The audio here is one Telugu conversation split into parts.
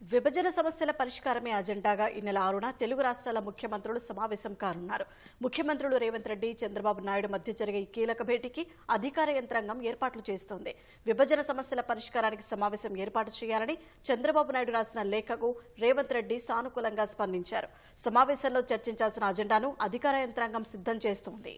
విభజన సమస్యల పరిష్కారమే అజెండాగా ఈ నెల ఆరున తెలుగు రాష్ట్రాల ముఖ్యమంత్రులు సమావేశం కానున్నారు. ముఖ్యమంత్రులు రేవంత్ రెడ్డి చంద్రబాబు నాయుడు మధ్య జరిగే ఈ కీలక భేటీకి అధికార యంత్రాంగం ఏర్పాట్లు చేస్తోంది. విభజన సమస్యల పరిష్కారానికి సమావేశం ఏర్పాటు చేయాలని చంద్రబాబు నాయుడు రాసిన లేఖకు రేవంత్ రెడ్డి సానుకూలంగా స్పందించారు. సమావేశంలో చర్చించాల్సిన అజెండాను అధికార యంత్రాంగం సిద్ధం చేస్తోంది.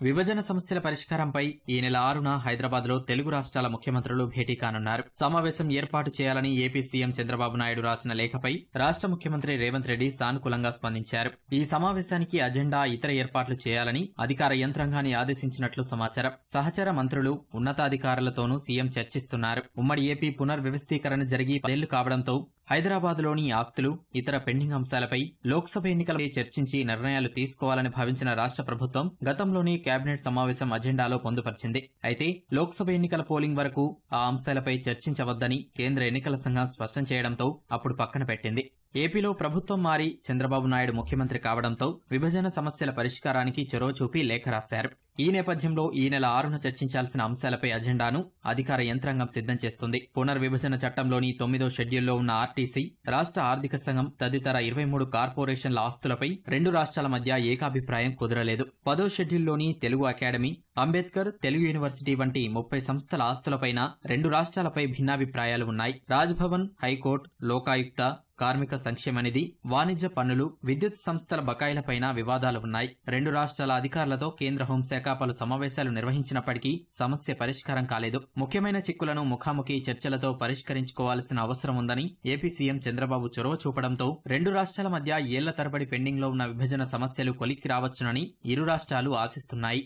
విభజన సమస్యల పరిష్కారంపై ఈ నెల ఆరున హైదరాబాద్లో తెలుగు రాష్ట్రాల ముఖ్యమంత్రులు భేటీ కానున్నారు. సమావేశం ఏర్పాటు చేయాలని ఏపీ సీఎం చంద్రబాబు నాయుడు రాసిన లేఖపై రాష్ట్ర ముఖ్యమంత్రి రేవంత్ రెడ్డి సానుకూలంగా స్పందించారు. ఈ సమావేశానికి అజెండా ఇతర ఏర్పాట్లు చేయాలని అధికార యంత్రాంగాన్ని ఆదేశించినట్లు సమాచారం. సహచర మంత్రులు ఉన్నతాధికారులతోనూ సీఎం చర్చిస్తున్నారు. ఉమ్మడి ఏపీ పునర్వ్యవస్థీకరణ జరిగి పదేళ్ళు కావడంతో హైదరాబాద్లోని ఆస్తులు ఇతర పెండింగ్ అంశాలపై లోక్సభ ఎన్నికలపై చర్చించి నిర్ణయాలు తీసుకోవాలని భావించిన రాష్ట్ర ప్రభుత్వం గతంలోని కేబినెట్ సమావేశం అజెండాలో పొందుపరిచింది. అయితే లోక్సభ ఎన్నికల పోలింగ్ వరకు ఆ అంశాలపై చర్చించవద్దని కేంద్ర ఎన్నికల సంఘం స్పష్టం చేయడంతో అప్పుడు పక్కన పెట్టింది. ఏపీలో ప్రభుత్వం మారి చంద్రబాబు నాయుడు ముఖ్యమంత్రి కావడంతో విభజన సమస్యల పరిష్కారానికి చొరవ చూపి లేఖ రాశారు. ఈ నేపథ్యంలో ఈ నెల ఆరున చర్చించాల్సిన అంశాలపై అజెండాను అధికార యంత్రాంగం సిద్ధం చేస్తుంది. పునర్విభజన చట్టంలోని తొమ్మిదో షెడ్యూల్లో ఉన్న ఆర్టీసీ రాష్ట్ర ఆర్థిక సంఘం తదితర ఇరవై మూడు కార్పొరేషన్ల ఆస్తులపై రెండు రాష్ట్రాల మధ్య ఏకాభిప్రాయం కుదరలేదు. పదో షెడ్యూల్లోని తెలుగు అకాడమీ అంబేద్కర్ తెలుగు యూనివర్సిటీ వంటి ముప్పై సంస్థల ఆస్తులపైన రెండు రాష్ట్రాలపై భిన్నాభిప్రాయాలు ఉన్నాయి. రాజ్భవన్ హైకోర్టు లోకాయుక్త కార్మిక సంక్షేమ నిధి వాణిజ్య పన్నులు విద్యుత్ సంస్థల బకాయిలపైన వివాదాలు ఉన్నాయి రెండు రాష్ట్రాల అధికారులతో కేంద్ర హోంశాఖ పలు సమావేశాలు నిర్వహించినప్పటికీ సమస్య పరిష్కారం కాలేదు. ముఖ్యమైన చిక్కులను ముఖాముఖి చర్చలతో పరిష్కరించుకోవాల్సిన అవసరం ఉందని ఏపీ సీఎం చంద్రబాబు చొరవ చూపడంతో రెండు రాష్ట్రాల మధ్య ఏళ్ళ తరబడి పెండింగ్లో ఉన్న విభజన సమస్యలు కొలిక్కి రావచ్చునని ఇరు రాష్ట్రాలు ఆశిస్తున్నాయి.